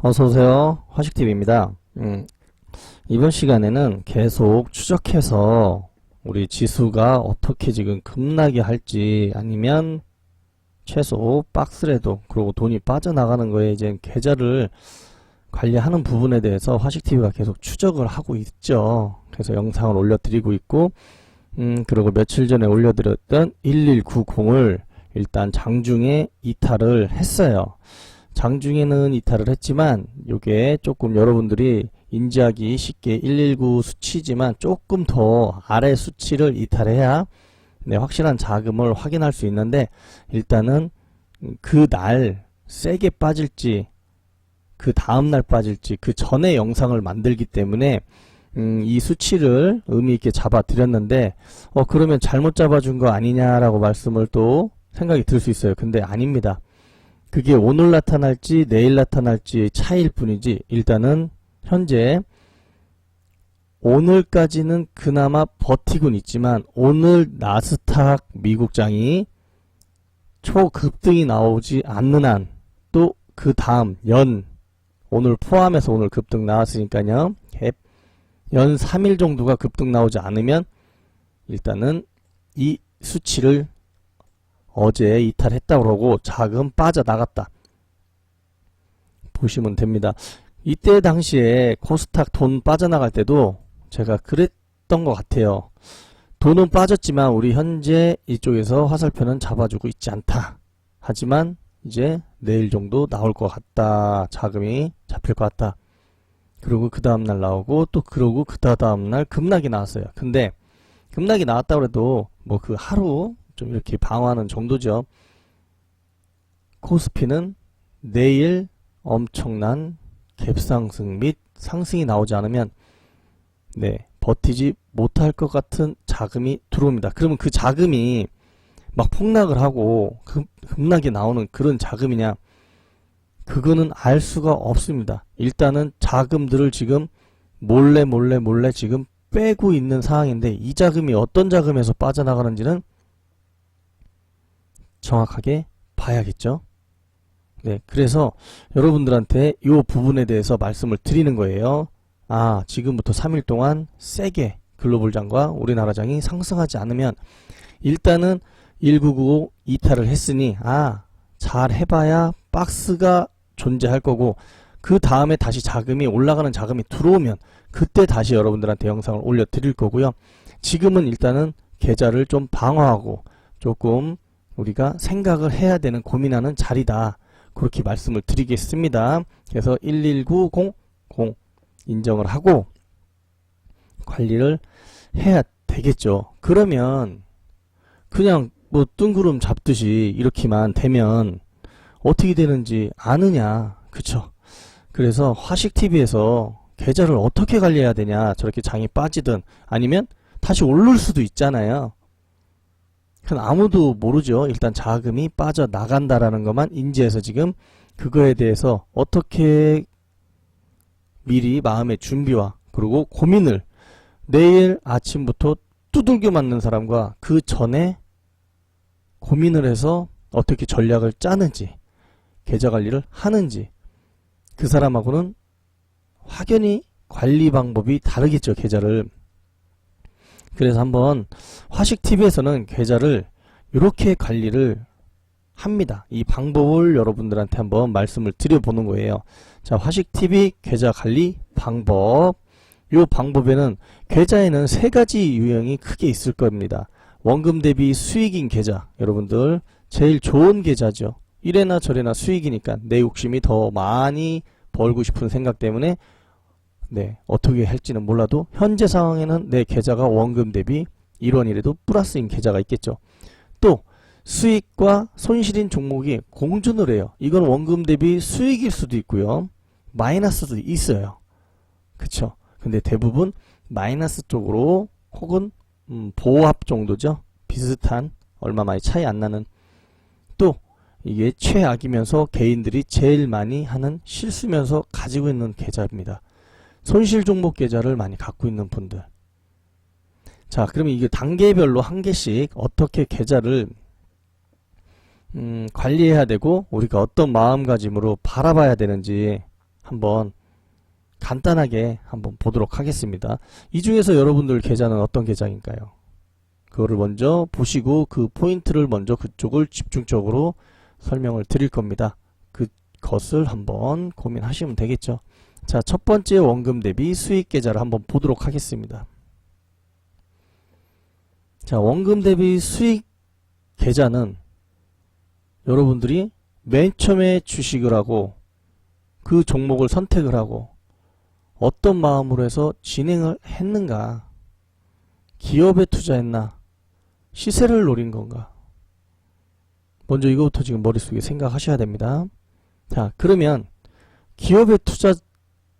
어서오세요. 화식TV입니다. 음, 이번 시간에는 계속 추적해서 우리 지수가 어떻게 지금 급락이 할지 아니면 최소 박스라도 그리고 돈이 빠져나가는 거에 이제 계좌를 관리하는 부분에 대해서 화식TV가 계속 추적을 하고 있죠. 그래서 영상을 올려드리고 있고 음, 그리고 며칠 전에 올려드렸던 1190을 일단 장중에 이탈을 했어요. 장중에는 이탈을 했지만 요게 조금 여러분들이 인지하기 쉽게 119 수치지만 조금 더 아래 수치를 이탈해야 네, 확실한 자금을 확인할 수 있는데 일단은 그 날 세게 빠질지 그 다음날 빠질지 그 전에 영상을 만들기 때문에 음, 이 수치를 의미 있게 잡아 드렸는데 어 그러면 잘못 잡아준 거 아니냐라고 말씀을 또 생각이 들 수 있어요. 근데 아닙니다. 그게 오늘 나타날지 내일 나타날지 차이일 뿐이지 일단은 현재 오늘까지는 그나마 버티곤 있지만 오늘 나스닥 미국장이 초급등이 나오지 않는 한 또 그 다음 연 오늘 포함해서 오늘 급등 나왔으니까요. 갭. 연 3일 정도가 급등 나오지 않으면 일단은 이 수치를 어제 이탈했다고 그러고 자금 빠져나갔다. 보시면 됩니다. 이때 당시에 코스닥 돈 빠져나갈 때도 제가 그랬던 것 같아요. 돈은 빠졌지만 우리 현재 이쪽에서 화살표는 잡아주고 있지 않다. 하지만 이제 내일 정도 나올 것 같다. 자금이 잡힐 것 같다. 그리고 그 다음날 나오고 또 그러고 그 다음날 급락이 나왔어요. 근데 급락이 나왔다고 해도 뭐 그 하루 좀 이렇게 방어하는 정도죠. 코스피는 내일 엄청난 갭상승 및 상승이 나오지 않으면 네 버티지 못할 것 같은 자금이 들어옵니다. 그러면 그 자금이 막 폭락을 하고 급, 급락이 나오는 그런 자금이냐 그거는 알 수가 없습니다. 일단은 자금들을 지금 몰래 몰래 몰래 지금 빼고 있는 상황인데 이 자금이 어떤 자금에서 빠져나가는지는 정확하게 봐야겠죠. 네, 그래서 여러분들한테 이 부분에 대해서 말씀을 드리는 거예요. 아, 지금부터 3일 동안 세게 글로벌 장과 우리나라 장이 상승하지 않으면 일단은 1995 이탈을 했으니 아, 잘 해봐야 박스가 존재할 거고 그 다음에 다시 자금이 올라가는 자금이 들어오면 그때 다시 여러분들한테 영상을 올려 드릴 거고요. 지금은 일단은 계좌를 좀 방어하고 조금 우리가 생각을 해야 되는 고민하는 자리다. 그렇게 말씀을 드리겠습니다. 그래서 1190 인정을 하고 관리를 해야 되겠죠. 그러면 그냥 뭐 뜬구름 잡듯이 이렇게만 되면 어떻게 되는지 아느냐. 그쵸? 그래서 화식TV에서 계좌를 어떻게 관리해야 되냐. 저렇게 장이 빠지든 아니면 다시 오를 수도 있잖아요. 그건 아무도 모르죠. 일단 자금이 빠져나간다라는 것만 인지해서 지금 그거에 대해서 어떻게 미리 마음의 준비와 그리고 고민을 내일 아침부터 두들겨 맞는 사람과 그 전에 고민을 해서 어떻게 전략을 짜는지 계좌 관리를 하는지 그 사람하고는 확연히 관리 방법이 다르겠죠 계좌를 그래서 한번 화식TV에서는 계좌를 이렇게 관리를 합니다. 이 방법을 여러분들한테 한번 말씀을 드려보는 거예요. 자, 화식TV 계좌 관리 방법. 이 방법에는 계좌에는 세 가지 유형이 크게 있을 겁니다. 원금 대비 수익인 계좌. 여러분들 제일 좋은 계좌죠. 이래나 저래나 수익이니까 내 욕심이 더 많이 벌고 싶은 생각 때문에 네, 어떻게 할지는 몰라도 현재 상황에는 내 계좌가 원금 대비 1원이라도 플러스인 계좌가 있겠죠. 또 수익과 손실인 종목이 공존을 해요. 이건 원금 대비 수익일 수도 있고요. 마이너스도 있어요. 그쵸? 근데 대부분 마이너스 쪽으로 혹은 음, 보합 정도죠. 비슷한 얼마 많이 차이 안 나는 또 이게 최악이면서 개인들이 제일 많이 하는 실수면서 가지고 있는 계좌입니다. 손실 종목 계좌를 많이 갖고 있는 분들. 자, 그러면 이게 단계별로 한 개씩 어떻게 계좌를 음, 관리해야 되고 우리가 어떤 마음가짐으로 바라봐야 되는지 한번 간단하게 한번 보도록 하겠습니다. 이 중에서 여러분들 계좌는 어떤 계좌인가요? 그거를 먼저 보시고 그 포인트를 먼저 그쪽을 집중적으로 설명을 드릴 겁니다. 그것을 한번 고민하시면 되겠죠. 자, 첫 번째 원금 대비 수익 계좌를 한번 보도록 하겠습니다. 자, 원금 대비 수익 계좌는 여러분들이 맨 처음에 주식을 하고 그 종목을 선택을 하고 어떤 마음으로 해서 진행을 했는가? 기업에 투자했나? 시세를 노린 건가? 먼저 이거부터 지금 머릿속에 생각하셔야 됩니다. 자, 그러면 기업에 투자,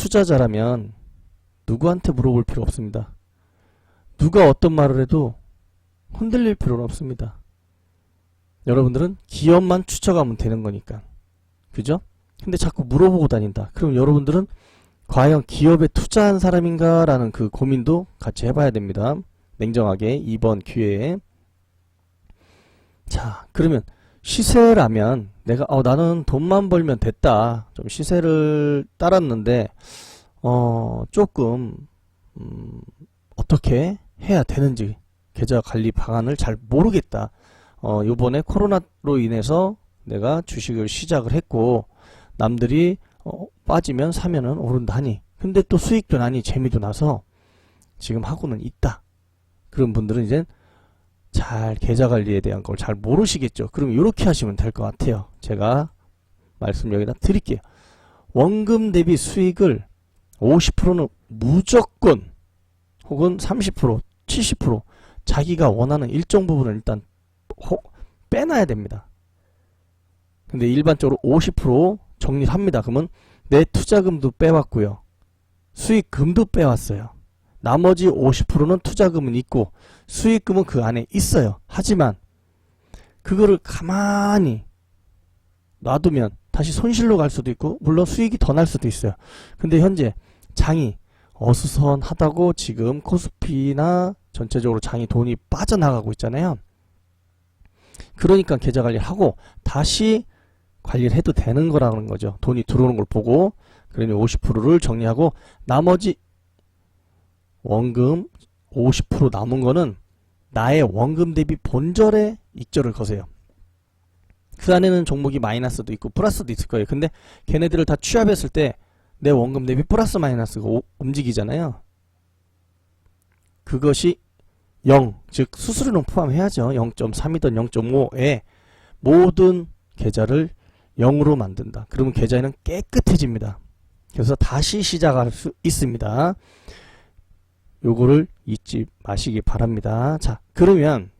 투자자라면 누구한테 물어볼 필요 없습니다. 누가 어떤 말을 해도 흔들릴 필요는 없습니다. 여러분들은 기업만 추적하면 되는 거니까. 그죠? 근데 자꾸 물어보고 다닌다. 그럼 여러분들은 과연 기업에 투자한 사람인가? 라는 그 고민도 같이 해봐야 됩니다. 냉정하게 이번 기회에. 자, 그러면 시세라면 내가 어 나는 돈만 벌면 됐다. 좀 시세를 따랐는데 어 조금 음, 어떻게 해야 되는지 계좌 관리 방안을 잘 모르겠다. 어 요번에 코로나로 인해서 내가 주식을 시작을 했고 남들이 어, 빠지면 사면은 오른다니. 근데 또 수익도 나니 재미도 나서 지금 하고는 있다. 그런 분들은 이제 잘 계좌 관리에 대한 걸 잘 모르시겠죠. 그럼 이렇게 하시면 될 것 같아요. 제가 말씀 여기다 드릴게요. 원금 대비 수익을 50%는 무조건 혹은 30% 70% 자기가 원하는 일정 부분을 일단 혹 빼놔야 됩니다. 근데 일반적으로 50% 정리를 합니다. 그러면 내 투자금도 빼왔고요. 수익금도 빼왔어요. 나머지 50%는 투자금은 있고 수익금은 그 안에 있어요. 하지만 그거를 가만히 놔두면 다시 손실로 갈 수도 있고 물론 수익이 더 날 수도 있어요. 근데 현재 장이 어수선하다고 지금 코스피나 전체적으로 장이 돈이 빠져나가고 있잖아요. 그러니까 계좌 관리를 하고 다시 관리를 해도 되는 거라는 거죠. 돈이 들어오는 걸 보고 그러니 50%를 정리하고 나머지 원금 50% 남은 거는 나의 원금 대비 본절에 익절을 거세요. 그 안에는 종목이 마이너스도 있고 플러스도 있을 거예요. 근데 걔네들을 다 취합했을 때 내 원금 대비 플러스 마이너스가 오- 움직이잖아요. 그것이 0, 즉 수수료는 포함해야죠. 0.3이든 0.5에 모든 계좌를 0으로 만든다. 그러면 계좌에는 깨끗해집니다. 그래서 다시 시작할 수 있습니다. 요거를 잊지 마시기 바랍니다. 자, 그러면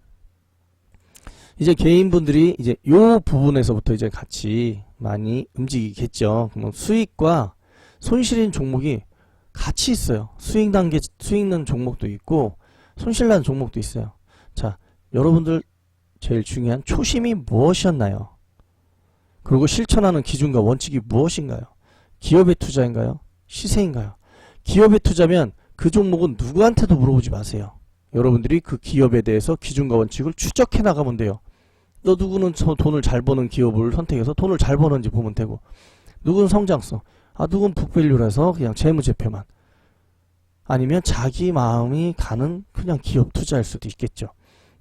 이제 개인분들이 이제 요 부분에서부터 이제 같이 많이 움직이겠죠. 그러면 수익과 손실인 종목이 같이 있어요. 수익 단계, 수익 난 종목도 있고 손실 난 종목도 있어요. 자, 여러분들 제일 중요한 초심이 무엇이었나요? 그리고 실천하는 기준과 원칙이 무엇인가요? 기업의 투자인가요? 시세인가요? 기업에 투자면 그 종목은 누구한테도 물어보지 마세요. 여러분들이 그 기업에 대해서 기준과 원칙을 추적해 나가면 돼요. 너 누구는 저 돈을 잘 버는 기업을 선택해서 돈을 잘 버는지 보면 되고 누구는 성장성, 아 누군 북밸류라서 그냥 재무제표만 아니면 자기 마음이 가는 그냥 기업 투자일 수도 있겠죠.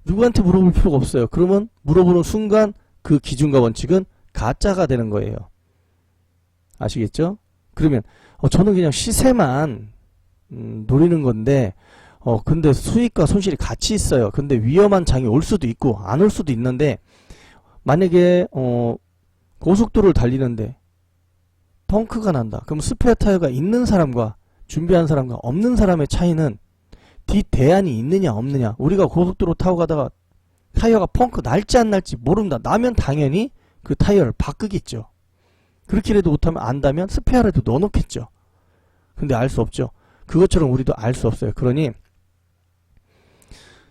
누구한테 물어볼 필요가 없어요. 그러면 물어보는 순간 그 기준과 원칙은 가짜가 되는 거예요. 아시겠죠? 그러면 어, 저는 그냥 시세만 음, 노리는 건데 어 근데 수익과 손실이 같이 있어요. 근데 위험한 장이 올 수도 있고 안 올 수도 있는데 만약에 어 고속도로를 달리는데 펑크가 난다. 그럼 스페어 타이어가 있는 사람과 준비한 사람과 없는 사람의 차이는 뒷대안이 있느냐 없느냐. 우리가 고속도로 타고 가다가 타이어가 펑크 날지 안 날지 모른다. 나면 당연히 그 타이어를 바꾸겠죠. 그렇게라도 못하면 안다면 스페어라도 넣어놓겠죠. 근데 알 수 없죠. 그것처럼 우리도 알 수 없어요. 그러니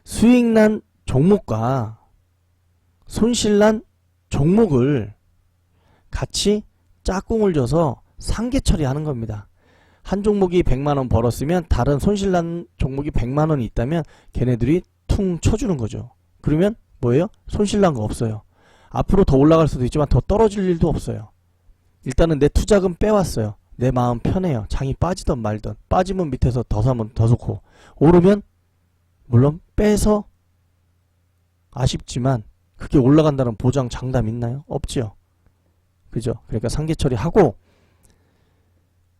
수익난 종목과 손실난 종목을 같이 짝꿍을 줘서 상계 처리하는 겁니다. 한 종목이 100만원 벌었으면 다른 손실난 종목이 100만원이 있다면 걔네들이 퉁 쳐주는 거죠. 그러면 뭐예요? 손실난 거 없어요. 앞으로 더 올라갈 수도 있지만 더 떨어질 일도 없어요. 일단은 내 투자금 빼왔어요. 내 마음 편해요. 장이 빠지던 말던 빠지면 밑에서 더 사면 더 좋고 오르면 물론 빼서 아쉽지만 그게 올라간다는 보장 장담 있나요? 없지요. 그죠? 그러니까 상계 처리하고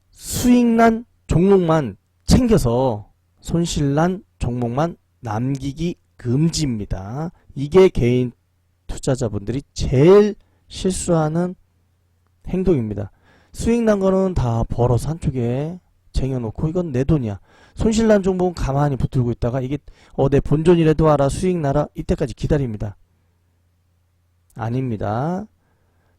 수익난 종목만 챙겨서 손실난 종목만 남기기 금지입니다. 이게 개인 투자자분들이 제일 실수하는 행동입니다. 수익 난 거는 다 벌어서 한쪽에 쟁여놓고 이건 내 돈이야. 손실난 종목은 가만히 붙들고 있다가 이게 어 내 본전이라도 알아 수익 나라 이때까지 기다립니다. 아닙니다.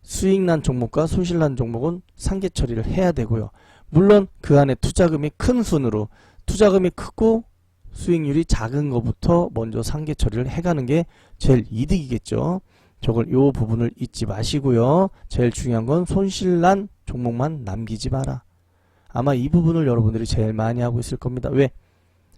수익난 종목과 손실난 종목은 상계 처리를 해야 되고요. 물론 그 안에 투자금이 큰 순으로 투자금이 크고 수익률이 작은 것부터 먼저 상계 처리를 해가는 게 제일 이득이겠죠. 저걸 요 부분을 잊지 마시고요. 제일 중요한 건 손실난 종목만 남기지 마라. 아마 이 부분을 여러분들이 제일 많이 하고 있을 겁니다. 왜?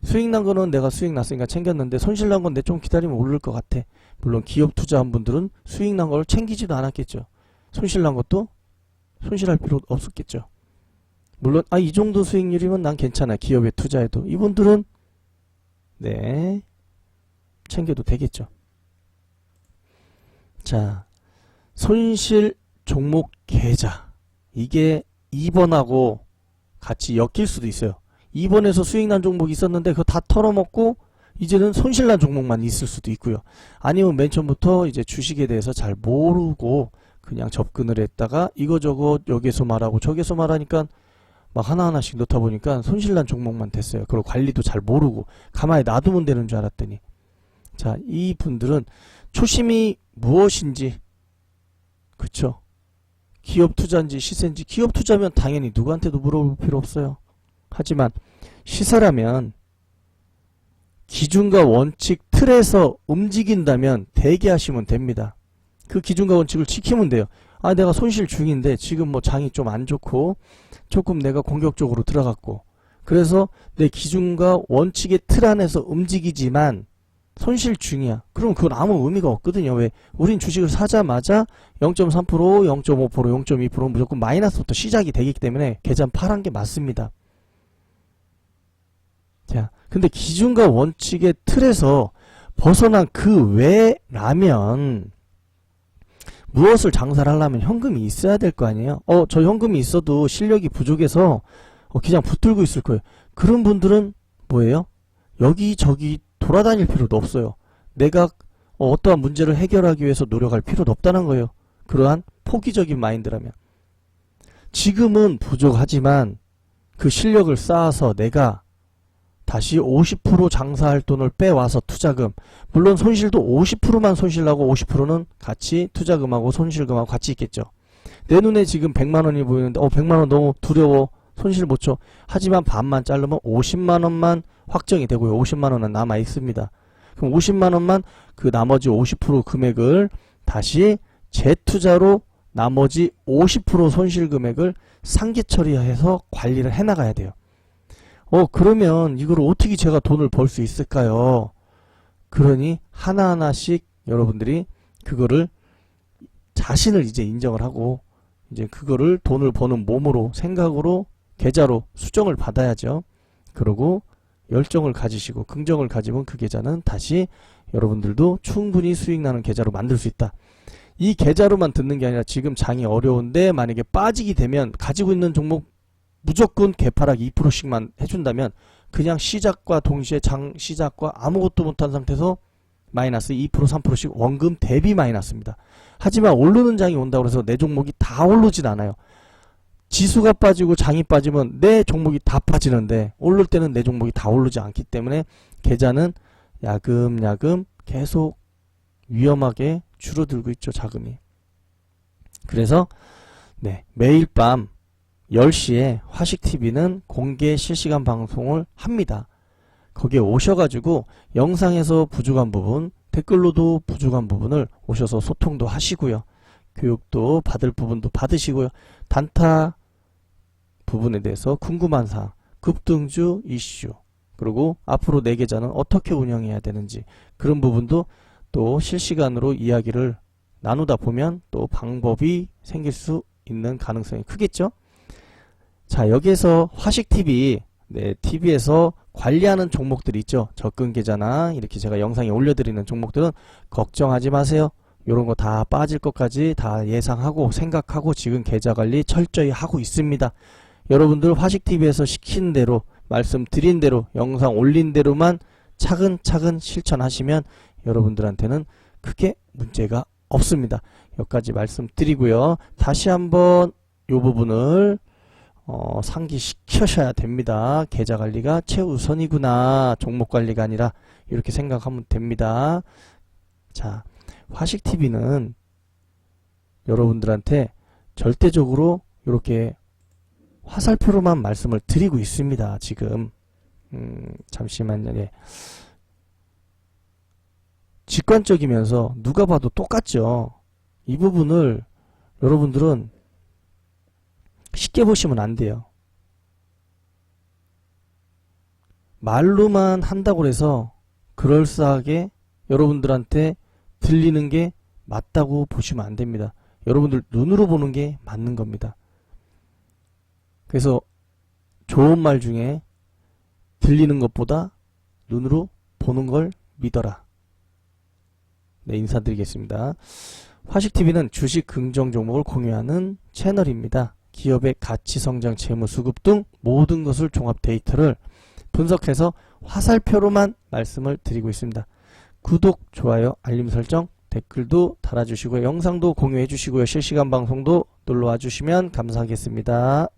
수익 난 거는 내가 수익 났으니까 챙겼는데 손실 난건내좀 기다리면 오를 것 같아. 물론 기업 투자한 분들은 수익 난 걸 챙기지도 않았겠죠. 손실 난 것도 손실할 필요 없었겠죠. 물론 아 이 정도 수익률이면 난 괜찮아. 기업에 투자해도 이분들은 네 챙겨도 되겠죠. 자 손실 종목 계좌 이게 2번하고 같이 엮일 수도 있어요. 2번에서 수익 난 종목이 있었는데 그거 다 털어먹고 이제는 손실 난 종목만 있을 수도 있고요. 아니면 맨 처음부터 이제 주식에 대해서 잘 모르고 그냥 접근을 했다가 이거저거 여기서 말하고 저기서 말하니까 막 하나하나씩 넣다 보니까 손실 난 종목만 됐어요. 그리고 관리도 잘 모르고 가만히 놔두면 되는 줄 알았더니 자, 이 분들은 초심이 무엇인지 그쵸? 기업 투자인지 시세인지 기업 투자면 당연히 누구한테도 물어볼 필요 없어요. 하지만 시세라면 기준과 원칙 틀에서 움직인다면 대기하시면 됩니다. 그 기준과 원칙을 지키면 돼요. 아, 내가 손실 중인데 지금 뭐 장이 좀 안 좋고 조금 내가 공격적으로 들어갔고 그래서 내 기준과 원칙의 틀 안에서 움직이지만 손실 중이야. 그럼 그건 아무 의미가 없거든요. 왜? 우린 주식을 사자마자 0.3%, 0.5%, 0.2% 무조건 마이너스부터 시작이 되기 때문에 계산 파란 게 맞습니다. 자, 근데 기준과 원칙의 틀에서 벗어난 그 외라면 무엇을 장사를 하려면 현금이 있어야 될 거 아니에요? 어, 저 현금이 있어도 실력이 부족해서 어, 그냥 붙들고 있을 거예요. 그런 분들은 뭐예요? 여기저기 돌아다닐 필요도 없어요. 내가 어, 어떠한 문제를 해결하기 위해서 노력할 필요도 없다는 거예요. 그러한 포기적인 마인드라면. 지금은 부족하지만 그 실력을 쌓아서 내가 다시 50% 장사할 돈을 빼와서 투자금 물론 손실도 50%만 손실나고 50%는 같이 투자금하고 손실금하고 같이 있겠죠. 내 눈에 지금 100만 원이 보이는데 어 100만 원 너무 두려워 손실 못 쳐. 하지만 반만 자르면 50만 원만 확정이 되고요. 50만 원은 남아 있습니다. 그럼 50만 원만 그 나머지 50% 금액을 다시 재투자로 나머지 50% 손실 금액을 상계 처리해서 관리를 해 나가야 돼요. 어 그러면 이걸 어떻게 제가 돈을 벌 수 있을까요? 그러니 하나하나씩 여러분들이 그거를 자신을 이제 인정을 하고 이제 그거를 돈을 버는 몸으로 생각으로 계좌로 수정을 받아야죠. 그러고 열정을 가지시고 긍정을 가지면 그 계좌는 다시 여러분들도 충분히 수익 나는 계좌로 만들 수 있다. 이 계좌로만 듣는 게 아니라 지금 장이 어려운데 만약에 빠지게 되면 가지고 있는 종목 무조건 개파락 2%씩만 해준다면 그냥 시작과 동시에 장 시작과 아무것도 못한 상태에서 마이너스 2% 3%씩 원금 대비 마이너스입니다. 하지만 오르는 장이 온다고 해서 내 종목이 다 오르진 않아요. 지수가 빠지고 장이 빠지면 내 종목이 다 빠지는데 오를 때는 내 종목이 다 오르지 않기 때문에 계좌는 야금야금 계속 위험하게 줄어들고 있죠 자금이. 그래서 네 매일 밤 10시에 화식TV는 공개 실시간 방송을 합니다. 거기에 오셔가지고 영상에서 부족한 부분 댓글로도 부족한 부분을 오셔서 소통도 하시고요. 교육도 받을 부분도 받으시고요. 단타 부분에 대해서 궁금한 사항, 급등주 이슈, 그리고 앞으로 내 계좌는 어떻게 운영해야 되는지 그런 부분도 또 실시간으로 이야기를 나누다 보면 또 방법이 생길 수 있는 가능성이 크겠죠. 자, 여기에서 화식TV, 네, TV에서 관리하는 종목들 있죠. 접근 계좌나 이렇게 제가 영상에 올려드리는 종목들은 걱정하지 마세요. 요런 거 다 빠질 것까지 다 예상하고 생각하고 지금 계좌 관리 철저히 하고 있습니다. 여러분들 화식TV에서 시킨 대로 말씀드린 대로 영상 올린 대로만 차근차근 실천하시면 여러분들한테는 크게 문제가 없습니다. 여기까지 말씀드리고요. 다시 한번 이 부분을 어, 상기시켜셔야 됩니다. 계좌 관리가 최우선이구나. 종목 관리가 아니라 이렇게 생각하면 됩니다. 자, 화식TV는 여러분들한테 절대적으로 이렇게 화살표로만 말씀을 드리고 있습니다. 지금 음, 잠시만요. 예. 직관적이면서 누가 봐도 똑같죠. 이 부분을 여러분들은 쉽게 보시면 안 돼요. 말로만 한다고 해서 그럴싸하게 여러분들한테 들리는 게 맞다고 보시면 안 됩니다. 여러분들 눈으로 보는 게 맞는 겁니다. 그래서 좋은 말 중에 들리는 것보다 눈으로 보는 걸 믿어라. 네, 인사드리겠습니다. 화식TV는 주식 긍정 종목을 공유하는 채널입니다. 기업의 가치 성장, 재무 수급 등 모든 것을 종합 데이터를 분석해서 화살표로만 말씀을 드리고 있습니다. 구독, 좋아요, 알림 설정, 댓글도 달아주시고요. 영상도 공유해 주시고요. 실시간 방송도 놀러와 주시면 감사하겠습니다.